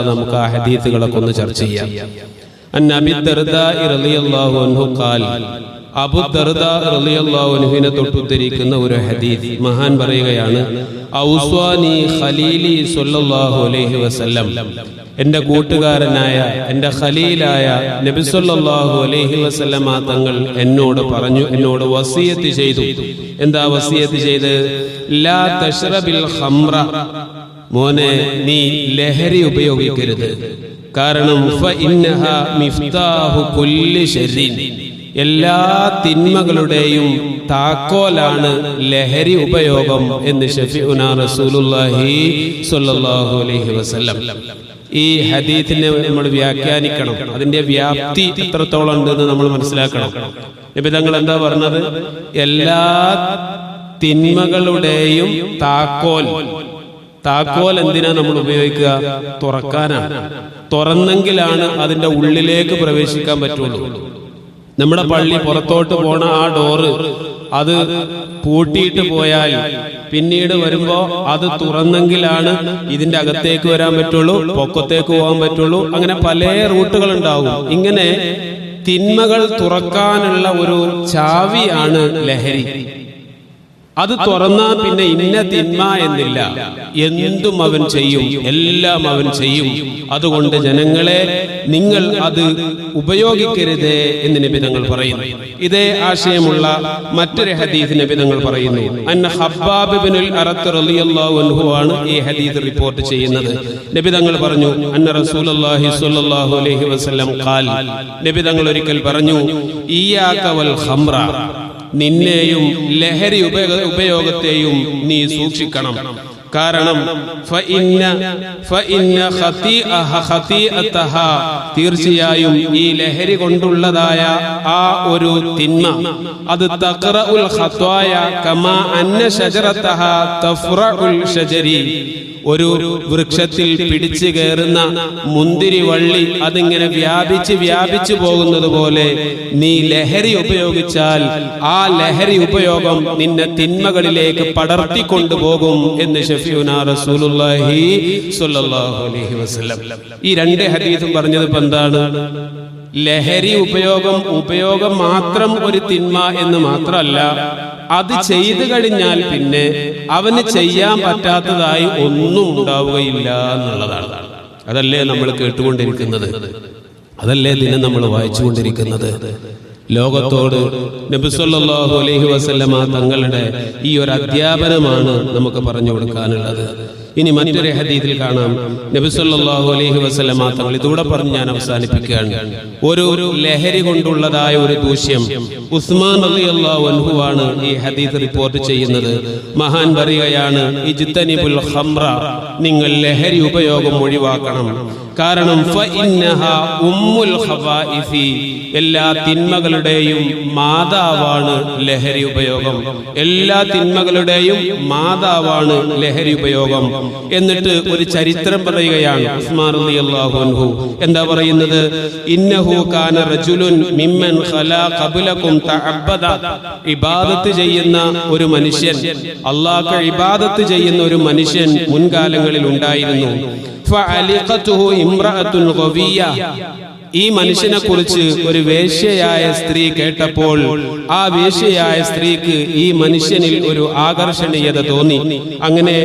അല്ലാ നമുക്ക് ആ ഹദീസുകളൊക്കെ ഒന്ന് ചർച്ച ചെയ്യാം. അൻ അബി ദർദാഇ റളിയല്ലാഹു അൻഹു ഖാൽ അബു ദർദ റളിയല്ലാഹു അൻഹുവിനെ തൊട്ടുദ്ധരിക്കുന്ന ഒരു ഹദീസ് മഹാൻ പറയുകയാണ് ഔസ്വാനി ഖലീലി അലൈഹി വസല്ലം. കൂട്ടുകാരനായ എന്റെ ഖലീലായ നബി സല്ലല്ലാഹു അലൈഹി വസല്ലമ തങ്ങൾ എന്നോട് പറഞ്ഞു എന്നോട് വസിയത്ത് ചെയ്തു. എന്താ വസിയത്ത് ചെയ്ത് ഖംറ. മോനെ നീ ലഹരി ഉപയോഗിക്കരുത്. കാരണം എല്ലാ തിന്മകളുടെയും താക്കോലാണ് ലഹരി ഉപയോഗം എന്ന് സ്വല്ലല്ലാഹു അലൈഹി വസല്ലം. ഈ ഹദീത്തിനെ നമ്മൾ വ്യാഖ്യാനിക്കണം. അതിന്റെ വ്യാപ്തി എത്രത്തോളം ഉണ്ടെന്ന് നമ്മൾ മനസ്സിലാക്കണം. നബി തങ്ങൾ എന്താ പറഞ്ഞത്? എല്ലാ തിന്മകളുടെയും താക്കോൽ താക്കോൽ എന്തിനാ നമ്മൾ ഉപയോഗിക്കുക? തുറക്കാനാണ്. തുറന്നെങ്കിലാണ് അതിന്റെ ഉള്ളിലേക്ക് പ്രവേശിക്കാൻ പറ്റുള്ളൂ. നമ്മുടെ പള്ളി പുറത്തോട്ട് പോണ ആ ഡോറ് അത് പൂട്ടിയിട്ട് പോയാൽ പിന്നീട് വരുമ്പോ അത് തുറന്നെങ്കിലാണ് ഇതിന്റെ അകത്തേക്ക് വരാൻ പറ്റുള്ളൂ പൊക്കത്തേക്ക് പോകാൻ പറ്റുള്ളൂ. അങ്ങനെ പല റൂട്ടുകൾ ഉണ്ടാവും ഇങ്ങനെ തിന്മകൾ തുറക്കാനുള്ള ഒരു ചാവിയാണ് ലഹരി. അത് തുറന്നാൽ പിന്നെ ഇന്ന തിന്മ എന്നില്ല. എന്തും അവൻ ചെയ്യും. എല്ലാം അവൻ ചെയ്യും. അതുകൊണ്ട് ജനങ്ങളെ നിങ്ങൾ അത് ഉപയോഗിക്കരുത് എന്ന് നബി തങ്ങൾ പറയുന്നു. ഇതേ ആശയമുള്ള മറ്റൊരു ഹദീസ് നബി തങ്ങൾ പറയുന്നു. അന്ന അറത്ത് റളിയല്ലാഹു ആണ് ഈ ഹദീസ് റിപ്പോർട്ട് ചെയ്യുന്നത്. നബി തങ്ങൾ പറഞ്ഞു അന്ന റസൂലുള്ളാഹി സ്വല്ലല്ലാഹു അലൈഹി വസല്ലം ഖാൽ. നബി തങ്ങൾ ഒരിക്കൽ പറഞ്ഞു ഇയ്യാക വൽ ഖംറ. നിന്നെയും ലഹരി ഉപയോഗ ഉപയോഗത്തെയും നീ സൂക്ഷിക്കണം. കാരണം തീർച്ചയായും ഈ ലഹരി കൊണ്ടുള്ളതായ ആ ഒരു തിന്മ. അത് തഖറഉൽ ഖത്വായ കമാ അന്ന തഫ്ര ഉൽ ഷജരി ഒരു വൃക്ഷത്തിൽ പിടിച്ചു കയറുന്ന മുന്തിരി വള്ളി അതിങ്ങനെ വ്യാപിച്ച് വ്യാപിച്ചു പോകുന്നത് പോലെ നീ ലഹരി ഉപയോഗിച്ചാൽ ആ ലഹരി ഉപയോഗം നിന്നെ തിന്മകളിലേക്ക് പടർത്തിക്കൊണ്ടുപോകും എന്ന് ഷഫിയുന റസൂലുള്ളാഹി അലൈഹി വസല്ലം. ഈ രണ്ട് ഹദീസും പറഞ്ഞത് എന്താണ്? ലഹരി ഉപയോഗം ഉപയോഗം മാത്രം ഒരു തിന്മ എന്ന് മാത്രമല്ല അത് ചെയ്തു കഴിഞ്ഞാൽ പിന്നെ അവന് ചെയ്യാൻ പറ്റാത്തതായി ഒന്നും ഉണ്ടാവുകയില്ല എന്നുള്ളതാണ്. അതല്ലേ നമ്മൾ കേട്ടുകൊണ്ടിരിക്കുന്നത്? അതല്ലേ ദിനം നമ്മൾ വായിച്ചുകൊണ്ടിരിക്കുന്നത്? ലോകത്തോട് നബിസ്വല്ലാഹു അലൈഹി വസല്ലമ തങ്ങളുടെ ഈ ഒരു അധ്യാപനമാണ് നമുക്ക് പറഞ്ഞു കൊടുക്കാനുള്ളത്. ഇനി മറ്റൊരു ഹദീദിൽ കാണാം. നബിസല്ലാഹു അലൈഹി വസല്ലമ തങ്ങൾ ഇതൂടെ പറഞ്ഞ് ഞാൻ അവസാനിപ്പിക്കുകയാണ്. ഒരു ലഹരി കൊണ്ടുള്ളതായ ഒരു ദൂഷ്യം. ഉസ്മാൻ അലി അള്ളാഹു ആണ് ഈ ഹദീദ് റിപ്പോർട്ട് ചെയ്യുന്നത്. മഹാൻ പറയുകയാണ് ഇജ്തനിബുൽ ഖംറ നിങ്ങൾ ലഹരി ഉപയോഗം ഒഴിവാക്കണം. കാരണം ഉമ്മുൽ എല്ലാ തിന്മകളുടെയും മാതാവാണ് ലഹരി ഉപയോഗം. എല്ലാ തിന്മകളുടെയും മാതാവാണ് ലഹരി ഉപയോഗം. എന്നിട്ട് ഒരു ചരിത്രം പറയുകയാണ് ഉസ്മാൻ റളിയല്ലാഹു അൻഹു. എന്താ പറയുന്നത്? ഇന്നഹു കാന റജുലുൻ മിമ്മൻ ഖലാ ഖബലകും തഅബ്ബദ. ഇബാദത്ത് ചെയ്യുന്ന ഒരു മനുഷ്യൻ അല്ലാഹ്ക്ക് ഇബാദത്ത് ചെയ്യുന്ന ഒരു മനുഷ്യൻ മുൻകാലങ്ങളിൽ ഉണ്ടായിരുന്നു. ഈ മനുഷ്യനെ കുറിച്ച് ഒരു വേശ്യയായ സ്ത്രീ കേട്ടപ്പോൾ ആ വേശ്യയായ സ്ത്രീക്ക് ഈ മനുഷ്യനിൽ ഒരു ആകർഷണീയത തോന്നി. അങ്ങനെ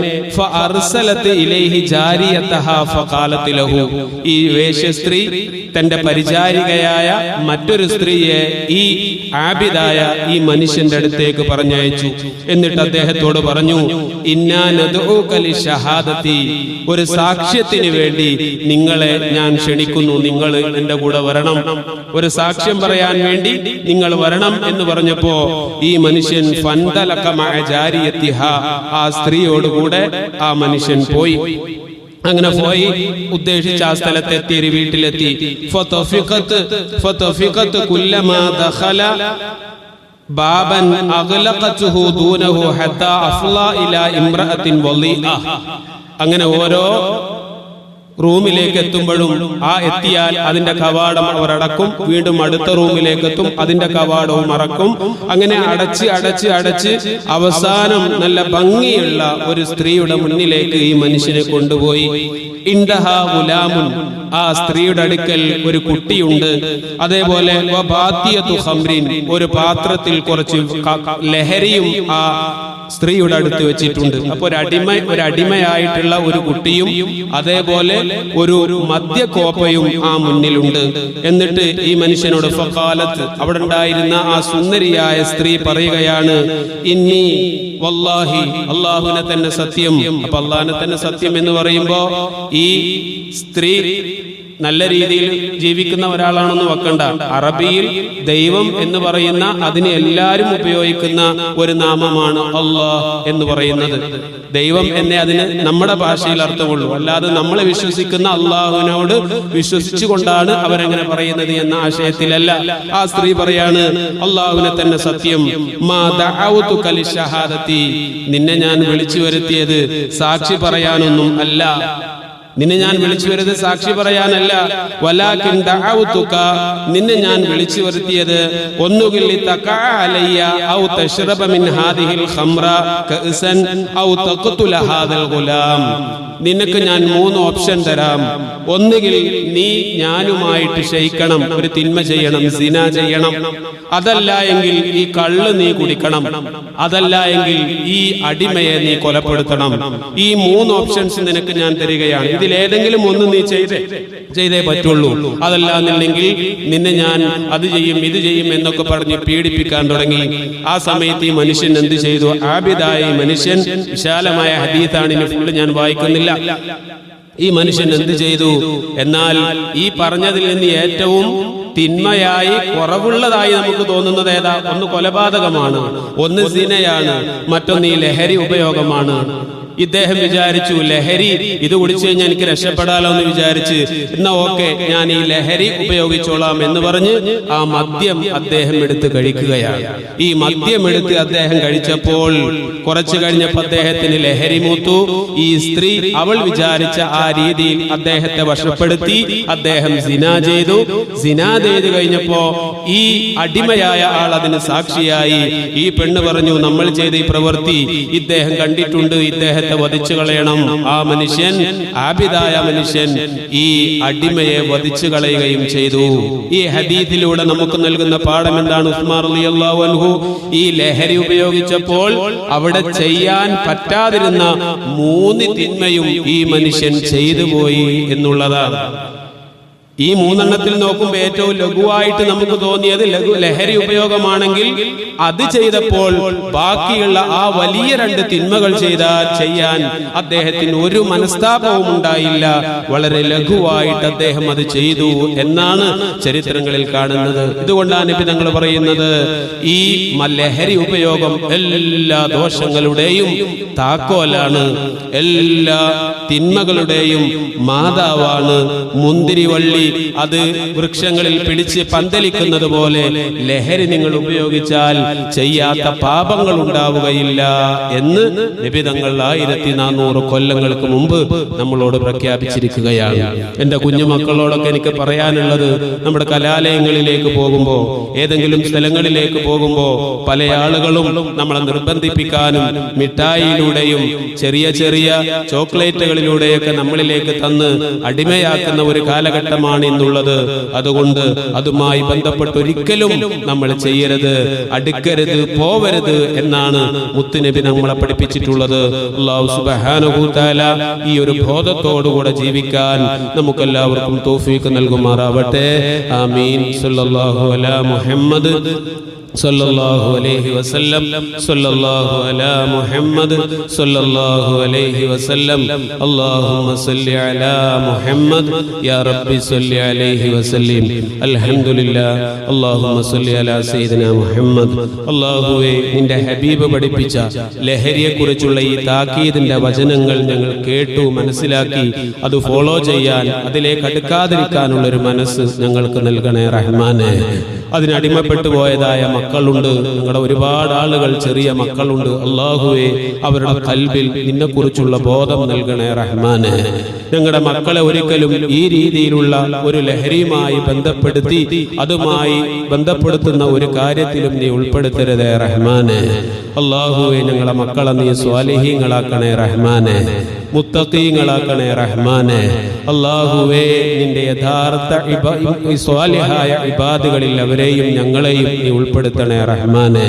ഈ വേശ്യ സ്ത്രീ തന്റെ പരിചാരികയായ മറ്റൊരു സ്ത്രീയെ ഈ ആബിദായ ഈ മനുഷ്യന്റെ അടുത്തേക്ക് പറഞ്ഞയച്ചു. എന്നിട്ട് അദ്ദേഹത്തോട് പറഞ്ഞു ഇന്നാ നദ്ഉക ലിഷഹാദത്തി ഒരു സാക്ഷ്യത്തിന് വേണ്ടി നിങ്ങളെ ഞാൻ ക്ഷണിക്കുന്നു. നിങ്ങൾ എന്റെ കൂടെ വരണം. ഒരു സാക്ഷ്യം പറയാൻ വേണ്ടി നിങ്ങൾ വരണം എന്ന് പറഞ്ഞപ്പോ ഈ മനുഷ്യൻ ഫന്തലക്കമായ ജാരിയത്തിഹ ആ സ്ത്രീയോടുകൂടെ ആ മനുഷ്യൻ പോയി. അങ്ങനെ പോയി ഉദ്ദേശിച്ച ആ സ്ഥലത്തെത്തി ഒരു വീട്ടിലെത്തി. ബാബൻ അങ്ങനെ ഓരോ റൂമിലേക്ക് എത്തുമ്പോഴും ആ എത്തിയാൽ അതിന്റെ കവാടം അവരടക്കും വീണ്ടും അടുത്ത റൂമിലേക്ക് എത്തും അതിന്റെ കവാടവും മറക്കും അങ്ങനെ അടച്ച് അടച്ച് അടച്ച് അവസാനം നല്ല ഭംഗിയുള്ള ഒരു സ്ത്രീയുടെ മുന്നിലേക്ക് ഈ മനുഷ്യനെ കൊണ്ടുപോയി. ഗുലാമുൻ. ആ സ്ത്രീയുടെ അടുക്കൽ ഒരു കുട്ടിയുണ്ട്. അതേപോലെ ഒരു പാത്രത്തിൽ കുറച്ച് ലഹരിയും ആ സ്ത്രീയുടെ അടുത്ത് വെച്ചിട്ടുണ്ട്. അപ്പൊ ഒരു അടിമ ഒരു കുട്ടിയും അതേപോലെ ഒരു മദ്യക്കോപ്പയും ആ മുന്നിലുണ്ട്. എന്നിട്ട് ഈ മനുഷ്യനോട് ഫഖാലത്ത് അവിടെ ഉണ്ടായിരുന്ന ആ സുന്ദരിയായ സ്ത്രീ പറയുകയാണ് ഇന്നി വല്ലാഹി അള്ളാഹുവിനെ തന്നെ സത്യം. അപ്പൊ അള്ളാഹിനെ തന്നെ സത്യം എന്ന് പറയുമ്പോ ഈ സ്ത്രീ നല്ല രീതിയിൽ ജീവിക്കുന്ന ഒരാളാണെന്ന് വെക്കണ്ട. അറബിയിൽ ദൈവം എന്ന് പറയുന്ന അതിനെ എല്ലാവരും ഉപയോഗിക്കുന്ന ഒരു നാമമാണ് അള്ളാഹ് എന്ന് പറയുന്നത്. ദൈവം എന്നെ അതിന് നമ്മുടെ ഭാഷയിൽ അർത്ഥമുള്ളൂ. അല്ലാതെ നമ്മൾ വിശ്വസിക്കുന്ന അള്ളാഹുവിനോട് വിശ്വസിച്ചുകൊണ്ടാണ് അവരങ്ങനെ പറയുന്നത് എന്ന ആശയത്തിലല്ല. ആ സ്ത്രീ പറയാണ് അള്ളാഹുവിനെ തന്നെ സത്യം. നിന്നെ ഞാൻ വിളിച്ചു വരുത്തിയത് സാക്ഷി പറയാനൊന്നും അല്ല. നിന്നെ ഞാൻ വിളിച്ചു വരുന്നത് സാക്ഷി പറയാനല്ല. വലാകിൻ ദഅവതുക. നിന്നെ ഞാൻ വിളിച്ചു വരുത്തിയത് ഒന്നുകിൽ തഖഅ അലയ്യ ഔ തശ്റബ മിൻ ഹാദിഹിൽ ഖംറ കഅസൻ ഔ തഖ്തുല ഹാദൽ ഗുലാം. നിനക്ക് ഞാൻ മൂന്ന് ഓപ്ഷൻ തരാം. ഒന്നുകിൽ നീ ഞാനുമായിട്ട് ശൈക്കണം ഒരു തിന്മ ചെയ്യണം സിന ചെയ്യണം. അതല്ല എങ്കിൽ ഈ കള്ള് നീ കുടിക്കണം. അതല്ല എങ്കിൽ ഈ അടിമയെ നീ കൊലപ്പെടുത്തണം. ഈ മൂന്ന് ഓപ്ഷൻസ് നിനക്ക് ഞാൻ തരികയാണ്. ഇതിലേതെങ്കിലും ഒന്ന് നീ ചെയ്തേ. ചെയ്തേ പറ്റുള്ളൂ. അതല്ലാന്നില്ലെങ്കിൽ നിന്നെ ഞാൻ അത് ചെയ്യും ഇത് ചെയ്യും എന്നൊക്കെ പറഞ്ഞ് പീഡിപ്പിക്കാൻ തുടങ്ങി. ആ സമയത്ത് ഈ മനുഷ്യൻ എന്ത് ചെയ്തു? ആബിതായി മനുഷ്യൻ വിശാലമായ ഹദീത്താണ് ഇനി ഫുള്ള് ഞാൻ വായിക്കുന്നില്ല. ഈ മനുഷ്യൻ എന്ത് ചെയ്തു? എന്നാൽ ഈ പറഞ്ഞതിൽ നിന്ന് ഏറ്റവും തിന്മയായി കുറവുള്ളതായി നമുക്ക് തോന്നുന്നത് ഏതാ? ഒന്ന് കൊലപാതകമാണ് ഒന്ന് സിനയാണ് മറ്റൊന്ന് ഈ ലഹരി ഉപയോഗമാണ്. ഇദ്ദേഹം വിചാരിച്ചു ലഹരി ഇത് കുടിച്ചു കഴിഞ്ഞാൽ എനിക്ക് രക്ഷപ്പെടാലോ എന്ന് വിചാരിച്ച്. എന്നാ ഓക്കെ ഞാൻ ഈ ലഹരി ഉപയോഗിച്ചോളാം എന്ന് പറഞ്ഞ് ആ മദ്യം അദ്ദേഹം എടുത്ത് കഴിക്കുകയാണ്. ഈ മദ്യം എടുത്ത് അദ്ദേഹം കഴിച്ചപ്പോൾ കുറച്ചു കഴിഞ്ഞപ്പോൾ അദ്ദേഹത്തിന് ലഹരി മൂത്തു. ഈ സ്ത്രീ അവൾ വിചാരിച്ച ആ രീതിയിൽ അദ്ദേഹത്തെ വശപ്പെടുത്തി അദ്ദേഹം സിന ചെയ്തു. സിന ചെയ്ത് കഴിഞ്ഞപ്പോ ഈ അടിമയായ ആൾ അതിന് സാക്ഷിയായി. ഈ പെണ്ണ് പറഞ്ഞു നമ്മൾ ചെയ്ത ഈ പ്രവൃത്തി ഇദ്ദേഹം കണ്ടിട്ടുണ്ട് ഇദ്ദേഹത്തെ വധിച്ചു കളയണം. ആ മനുഷ്യൻ ആബിദായ മനുഷ്യൻ ഈ അടിമയെ വധിച്ചു കളയുകയും ചെയ്തു. ഈ ഹദീദിലൂടെ നമുക്ക് നൽകുന്ന പാഠം എന്താണ്? ഉസ്മാർ റളിയല്ലാഹു അൻഹു ഈ ലഹരി ഉപയോഗിച്ചപ്പോൾ അവിടെ ചെയ്യാൻ പറ്റാതിരുന്ന മൂന്ന് തിന്മയും ഈ മനുഷ്യൻ ചെയ്തു പോയി എന്നുള്ളതാണ്. ഈ മൂന്നെണ്ണത്തിൽ നോക്കുമ്പോൾ ഏറ്റവും ലഘുവായിട്ട് നമുക്ക് തോന്നിയത് ലഘു ലഹരി ഉപയോഗമാണെങ്കിൽ അത് ചെയ്തപ്പോൾ ബാക്കിയുള്ള ആ വലിയ രണ്ട് തിന്മകൾ ചെയ്താൽ ചെയ്യാൻ അദ്ദേഹത്തിന് ഒരു മനസ്താപവും ഉണ്ടായില്ല. വളരെ ലഘുവായിട്ട് അദ്ദേഹം അത് ചെയ്തു എന്നാണ് ചരിത്രങ്ങളിൽ കാണുന്നത്. ഇതുകൊണ്ടാണ് ഇപ്പൊ ഞങ്ങൾ പറയുന്നത് ഈ ലഹരി ഉപയോഗം എല്ലാ ദോഷങ്ങളുടെയും താക്കോലാണ് എല്ലാ തിന്മകളുടെയും മാതാവാണ് മുന്തിരിവള്ളി അത് വൃക്ഷങ്ങളിൽ പിടിച്ച് പന്തലിക്കുന്നത് പോലെ ലഹരി നിങ്ങൾ ഉപയോഗിച്ചാൽ ചെയ്യാത്ത പാപങ്ങൾ ഉണ്ടാവുകയില്ല എന്ന് നിബിതങ്ങൾ ആയിരത്തി നാനൂറ് കൊല്ലങ്ങൾക്ക് മുമ്പ് നമ്മളോട് പ്രഖ്യാപിച്ചിരിക്കുകയാണ്. എന്റെ കുഞ്ഞുമക്കളോടൊക്കെ എനിക്ക് പറയാനുള്ളത് നമ്മുടെ കലാലയങ്ങളിലേക്ക് പോകുമ്പോ ഏതെങ്കിലും സ്ഥലങ്ങളിലേക്ക് പോകുമ്പോ പല ആളുകളും നമ്മളെ നിർബന്ധിപ്പിക്കാനും മിഠായിയിലൂടെയും ചെറിയ ചെറിയ ചോക്ലേറ്റുകളിലൂടെയൊക്കെ നമ്മളിലേക്ക് തന്ന് അടിമയാക്കുന്ന ഒരു കാലഘട്ടമാണ് ഇന്നുള്ളത് അതുകൊണ്ട് അതുമായി ബന്ധപ്പെട്ട് ഒരിക്കലും നമ്മൾ ചെയ്യരുത് അടുക്കരുത് പോവരുത് എന്നാണ് മുത്തുനബി നമ്മളെ പഠിപ്പിച്ചിട്ടുള്ളത്. ഈ ഒരു ബോധത്തോടുകൂടെ ജീവിക്കാൻ നമുക്കെല്ലാവർക്കും തൗഫീഖ് നൽകുമാറാവട്ടെ. ആമീൻ. സല്ലല്ലാഹു അലാ മുഹമ്മദ് സല്ലല്ലാഹു അലൈഹി വസല്ലം സല്ലല്ലാഹു അലാ മുഹമ്മദ് സല്ലല്ലാഹു അലൈഹി വസല്ലം. അല്ലാഹുമ്മ സല്ലി അലാ മുഹമ്മദ് യാ റബ്ബി സല്ലി അലൈഹി വസല്ലം. അൽഹംദുലില്ലാ അല്ലാഹുമ്മ സല്ലി അലാ സയ്യിദിനാ മുഹമ്മദ്. അല്ലാഹുവേ നിന്റെ ഹബീബ് പഠിപ്പിച്ച ലഹരിയെക്കുറിച്ചുള്ള ഈ താക്കീദിന്റെ വചനങ്ങൾ ഞങ്ങൾ കേട്ടു മനസ്സിലാക്കി. അത് ഫോളോ ചെയ്യാൻ അതിലേക്ക് അടുക്കാതിരിക്കാനുള്ള ഒരു മനസ്സ് ഞങ്ങൾക്ക് നൽകണേ റഹ്മാനെ. അതിനടിമപ്പെട്ടു പോയതായ മക്കളുണ്ട്. ഞങ്ങളുടെ ഒരുപാട് ആളുകൾ ചെറിയ മക്കളുണ്ട്. അള്ളാഹുവെ അവരുടെ കൽബിൽ നിന്നെ കുറിച്ചുള്ള ബോധം നൽകണേ റഹ്മാന്. ഞങ്ങളുടെ മക്കളെ ഒരിക്കലും ഈ രീതിയിലുള്ള ഒരു ലഹരിയുമായി ബന്ധപ്പെടുത്തി അതുമായി ബന്ധപ്പെടുത്തുന്ന ഒരു കാര്യത്തിലും നീ ഉൾപ്പെടുത്തരുതേ റഹ്മാന്. അള്ളാഹുവെ ഞങ്ങളുടെ മക്കളെ നീ സ്വാലിഹീങ്ങളാക്കണേ റഹ്മാനെ. മുത്തക്കീങ്ങളാക്കണേ റഹ്മാനെ. അള്ളാഹുവേ നിന്റെ യഥാർത്ഥ സ്വാലിഹായ ഇബാദുകളിൽ അവരെയും ഞങ്ങളെയും നീ ഉൾപ്പെടുത്തണേ റഹ്മാനെ.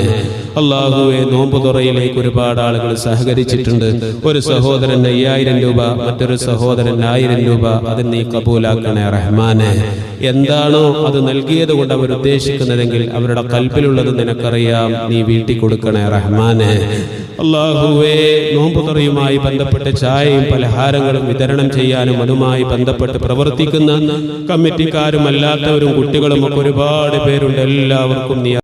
അള്ളാഹുവെ നോമ്പ് തുറയിലേക്ക് ഒരുപാട് ആളുകൾ സഹകരിച്ചിട്ടുണ്ട്. ഒരു സഹോദരൻ അയ്യായിരം രൂപ മറ്റൊരു സഹോദരൻ ആയിരം രൂപ അത് നീ കബൂലാക്കണേ റഹ്മാനെ. എന്താണോ അത് നൽകിയത് കൊണ്ട് അവർ ഉദ്ദേശിക്കുന്നതെങ്കിൽ അവരുടെ കൽപ്പിലുള്ളത് നിനക്കറിയാം. നീ വീട്ടിൽ കൊടുക്കണേ റഹ്മാനെ. അള്ളാഹുവേ നോമ്പുതറയുമായി ബന്ധപ്പെട്ട് ചായയും പലഹാരങ്ങളും വിതരണം ചെയ്യാനും അതുമായി ബന്ധപ്പെട്ട് പ്രവർത്തിക്കുന്ന കമ്മിറ്റിക്കാരും അല്ലാത്തവരും കുട്ടികളും ഒക്കെ ഒരുപാട് പേരുണ്ട്. എല്ലാവർക്കും നീ